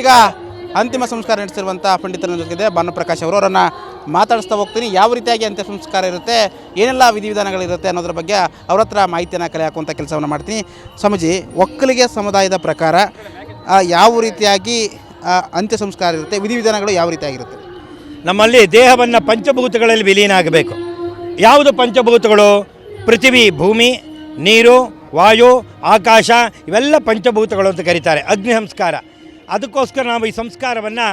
ಈಗ ಅಂತಿಮ ಸಂಸ್ಕಾರ ನಡೆಸಿರುವಂಥ ಪಂಡಿತರ ಜೊತೆಗೆ ಭಾನುಪ್ರಕಾಶ್ ಅವರು ಅವರನ್ನು ಮಾತಾಡಿಸ್ತಾ ಹೋಗ್ತೀನಿ. ಯಾವ ರೀತಿಯಾಗಿ ಅಂತ್ಯ ಸಂಸ್ಕಾರ ಇರುತ್ತೆ, ಏನೆಲ್ಲ ವಿಧಿವಿಧಾನಗಳಿರುತ್ತೆ ಅನ್ನೋದ್ರ ಬಗ್ಗೆ ಅವ್ರ ಹತ್ರ ಮಾಹಿತಿಯನ್ನು ಕಲೆ ಹಾಕುವಂಥ ಕೆಲಸವನ್ನು ಮಾಡ್ತೀನಿ. ಸ್ವಾಮೀಜಿ, ಒಕ್ಕಲಿಗೆ ಸಮುದಾಯದ ಪ್ರಕಾರ ಯಾವ ರೀತಿಯಾಗಿ ಅಂತ್ಯ ಸಂಸ್ಕಾರ ಇರುತ್ತೆ, ವಿಧಿವಿಧಾನಗಳು ಯಾವ ರೀತಿಯಾಗಿರುತ್ತೆ? ನಮ್ಮಲ್ಲಿ ದೇಹವನ್ನು ಪಂಚಭೂತಗಳಲ್ಲಿ ವಿಲೀನ ಆಗಬೇಕು. ಯಾವುದು ಪಂಚಭೂತಗಳು? ಪೃಥ್ವಿ, ಭೂಮಿ, ನೀರು, ವಾಯು, ಆಕಾಶ, ಇವೆಲ್ಲ ಪಂಚಭೂತಗಳು ಅಂತ ಕರೀತಾರೆ. ಅಗ್ನಿ ಸಂಸ್ಕಾರ. ಅದಕ್ಕೋಸ್ಕರ ನಾವು ಈ ಸಂಸ್ಕಾರವನ್ನು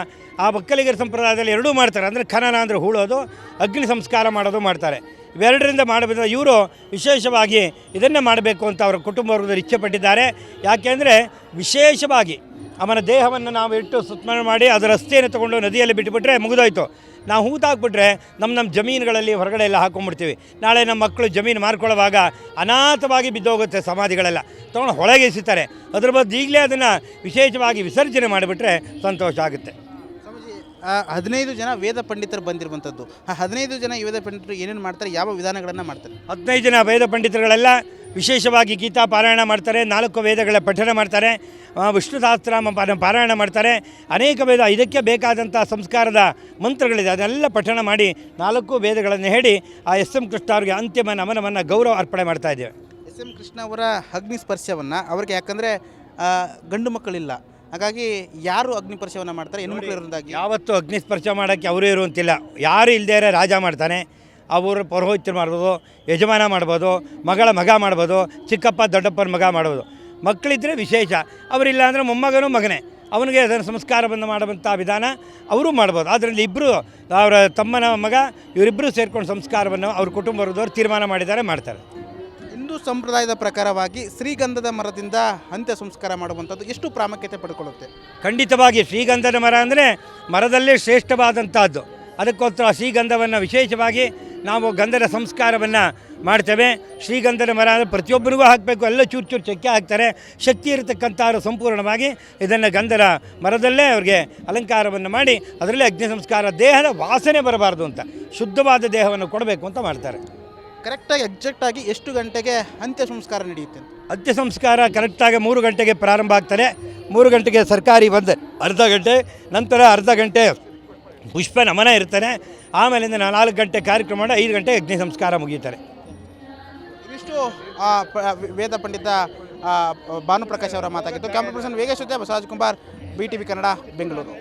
ಆ ಒಕ್ಕಲಿಗರ ಸಂಪ್ರದಾಯದಲ್ಲಿ ಎರಡೂ ಮಾಡ್ತಾರೆ. ಅಂದರೆ ಖನನ ಅಂದರೆ ಹೂಳೋದು, ಅಗ್ನಿ ಸಂಸ್ಕಾರ ಮಾಡೋದು ಮಾಡ್ತಾರೆ. ಇವೆರಡರಿಂದ ಮಾಡಬೇಕು ಇವರು ವಿಶೇಷವಾಗಿ ಇದನ್ನೇ ಮಾಡಬೇಕು ಅಂತ ಅವರ ಕುಟುಂಬ ವರ್ಗದವರು ಇಚ್ಛೆ ಪಟ್ಟಿದ್ದಾರೆ ಯಾಕೆಂದರೆ ವಿಶೇಷವಾಗಿ ಅವನ ದೇಹವನ್ನು ನಾವು ಇಟ್ಟು ಸುತ್ಮಾನ ಮಾಡಿ ಅದರ ರಸ್ತೆಯನ್ನು ತಗೊಂಡು ನದಿಯಲ್ಲಿ ಬಿಟ್ಟುಬಿಟ್ರೆ ಮುಗಿದೋಯ್ತು. ನಾವು ಹೂತಾಕ್ಬಿಟ್ರೆ ನಮ್ಮ ನಮ್ಮ ಜಮೀನುಗಳಲ್ಲಿ ಹೊರಗಡೆ ಎಲ್ಲ ಹಾಕೊಂಡ್ಬಿಡ್ತೀವಿ ನಾಳೆ ನಮ್ಮ ಮಕ್ಕಳು ಜಮೀನು ಮಾರ್ಕೊಳ್ಳೋವಾಗ ಅನಾಥವಾಗಿ ಬಿದ್ದೋಗುತ್ತೆ ಸಮಾಧಿಗಳೆಲ್ಲ. ತೊಗೊಂಡು ಹೊಳಗೆ ಎಸಿತಾರೆ ಅದ್ರ ಬಗ್ಗೆ ಈಗಲೇ ಅದನ್ನು ವಿಶೇಷವಾಗಿ ವಿಸರ್ಜನೆ ಮಾಡಿಬಿಟ್ರೆ ಸಂತೋಷ ಆಗುತ್ತೆ. ಹದಿನೈದು ಜನ ವೇದ ಪಂಡಿತರು ಬಂದಿರುವಂಥದ್ದು. ಆ ಹದಿನೈದು ಜನ ವೇದ ಪಂಡಿತರು ಏನೇನು ಮಾಡ್ತಾರೆ? ಯಾವ ವಿಧಾನಗಳನ್ನು ಮಾಡ್ತಾರೆ? ಹದಿನೈದು ಜನ ವೇದ ಪಂಡಿತರುಗಳೆಲ್ಲ ವಿಶೇಷವಾಗಿ ಗೀತಾ ಪಾರಾಯಣ ಮಾಡ್ತಾರೆ ನಾಲ್ಕು ವೇದಗಳ ಪಠನ ಮಾಡ್ತಾರೆ ವಿಷ್ಣು ಪಾರಾಯಣ ಮಾಡ್ತಾರೆ. ಅನೇಕ ವೇದ ಇದಕ್ಕೆ ಬೇಕಾದಂಥ ಸಂಸ್ಕಾರದ ಮಂತ್ರಗಳಿದೆ ಅದನ್ನೆಲ್ಲ ಪಠಣ ಮಾಡಿ ನಾಲ್ಕು ವೇದಗಳನ್ನು ಹೇಳಿ ಆ ಎಸ್ ಎಂ ಕೃಷ್ಣ ಅವರಿಗೆ ಅಂತಿಮ ನಮನವನ್ನು ಗೌರವ ಅರ್ಪಣೆ ಮಾಡ್ತಾ ಇದ್ದೇವೆ. ಎಸ್ ಎಂ ಕೃಷ್ಣ ಅವರ ಅಗ್ನಿ ಸ್ಪರ್ಶವನ್ನು ಅವ್ರಿಗೆ ಯಾಕಂದರೆ ಗಂಡು ಮಕ್ಕಳಿಲ್ಲ. ಹಾಗಾಗಿ ಯಾರು ಅಗ್ನಿ ಸ್ಪರ್ಶವನ್ನು ಮಾಡ್ತಾರೆ? ಹೆಣ್ಣು ಮಕ್ಕಳು ಯಾವತ್ತೂ ಅಗ್ನಿ ಸ್ಪರ್ಶ ಮಾಡೋಕ್ಕೆ ಅವರೇ ಇರುವಂತಿಲ್ಲ. ಯಾರು ಇಲ್ಲದೇ ಇರೋ ರಾಜ ಮಾಡ್ತಾನೆ. ಅವರು ಪೌರೋಹಿತ್ಯರು ಮಾಡ್ಬೋದು ಯಜಮಾನ ಮಾಡ್ಬೋದು ಮಗಳ ಮಗ ಮಾಡ್ಬೋದು ಚಿಕ್ಕಪ್ಪ ದೊಡ್ಡಪ್ಪನ ಮಗ ಮಾಡ್ಬೋದು. ಮಕ್ಕಳಿದ್ದರೆ ವಿಶೇಷ. ಅವರಿಲ್ಲ ಅಂದರೆ ಮೊಮ್ಮಗನೂ ಮಗನೇ. ಅವನಿಗೆ ಅದನ್ನು ಸಂಸ್ಕಾರವನ್ನು ಮಾಡುವಂಥ ವಿಧಾನ ಅವರು ಮಾಡ್ಬೋದು. ಅದರಲ್ಲಿ ಇಬ್ಬರು ಅವರ ತಮ್ಮನ ಮಗ ಇವರಿಬ್ಬರು ಸೇರಿಕೊಂಡು ಸಂಸ್ಕಾರವನ್ನು ಅವ್ರ ಕುಟುಂಬ ವರ್ಗದವ್ರು ತೀರ್ಮಾನ ಮಾಡಿದ್ದಾರೆ ಮಾಡ್ತಾರೆ. ಹಿಂದೂ ಸಂಪ್ರದಾಯದ ಪ್ರಕಾರವಾಗಿ ಶ್ರೀಗಂಧದ ಮರದಿಂದ ಅಂತ್ಯ ಸಂಸ್ಕಾರ ಮಾಡುವಂಥದ್ದು ಎಷ್ಟು ಪ್ರಾಮುಖ್ಯತೆ ಪಡ್ಕೊಳ್ಳುತ್ತೆ? ಖಂಡಿತವಾಗಿ ಶ್ರೀಗಂಧದ ಮರ ಅಂದರೆ ಮರದಲ್ಲೇ ಶ್ರೇಷ್ಠವಾದಂಥದ್ದು. ಅದಕ್ಕೋಸ್ಕರ ಶ್ರೀಗಂಧವನ್ನು ವಿಶೇಷವಾಗಿ ನಾವು ಗಂಧದ ಸಂಸ್ಕಾರವನ್ನು ಮಾಡ್ತೇವೆ. ಶ್ರೀಗಂಧದ ಮರ ಅಂದರೆ ಪ್ರತಿಯೊಬ್ಬರಿಗೂ ಹಾಕಬೇಕು. ಎಲ್ಲ ಚೂರು ಚೂರು ಚಕ್ಕೆ ಹಾಕ್ತಾರೆ. ಶಕ್ತಿ ಇರತಕ್ಕಂಥವ್ರು ಸಂಪೂರ್ಣವಾಗಿ ಇದನ್ನು ಗಂಧದ ಮರದಲ್ಲೇ ಅವ್ರಿಗೆ ಅಲಂಕಾರವನ್ನು ಮಾಡಿ ಅದರಲ್ಲೇ ಅಗ್ನಿ ಸಂಸ್ಕಾರ ದೇಹದ ವಾಸನೆ ಬರಬಾರ್ದು ಅಂತ ಶುದ್ಧವಾದ ದೇಹವನ್ನು ಕೊಡಬೇಕು ಅಂತ ಮಾಡ್ತಾರೆ. ಕರೆಕ್ಟಾಗಿ ಎಕ್ಸಾಕ್ಟಾಗಿ ಎಷ್ಟು ಗಂಟೆಗೆ ಅಂತ್ಯ ಸಂಸ್ಕಾರ ನಡೆಯುತ್ತೆ ಅಂತ? ಅಂತ್ಯ ಸಂಸ್ಕಾರ ಕರೆಕ್ಟಾಗಿ ಮೂರು ಗಂಟೆಗೆ ಪ್ರಾರಂಭ ಆಗ್ತಾರೆ ಮೂರು ಗಂಟೆಗೆ ಸರ್ಕಾರಿ ಬಂದ ಅರ್ಧ ಗಂಟೆ ನಂತರ ಅರ್ಧ ಗಂಟೆ ಪುಷ್ಪ ನಮನ ಇರ್ತಾನೆ. ಆಮೇಲಿಂದ ನಾಲ್ಕು ಗಂಟೆ ಕಾರ್ಯಕ್ರಮ ಮಾಡಿ ಐದು ಗಂಟೆ ಅಗ್ನಿ ಸಂಸ್ಕಾರ ಮುಗೀತಾರೆ ಇಷ್ಟು ವೇದ ಪಂಡಿತ ಭಾನುಪ್ರಕಾಶ್ ಅವರ ಮಾತಾಗಿತ್ತು camera person Vegesh Basavaraj Kumar B T V Kannada, Bengaluru.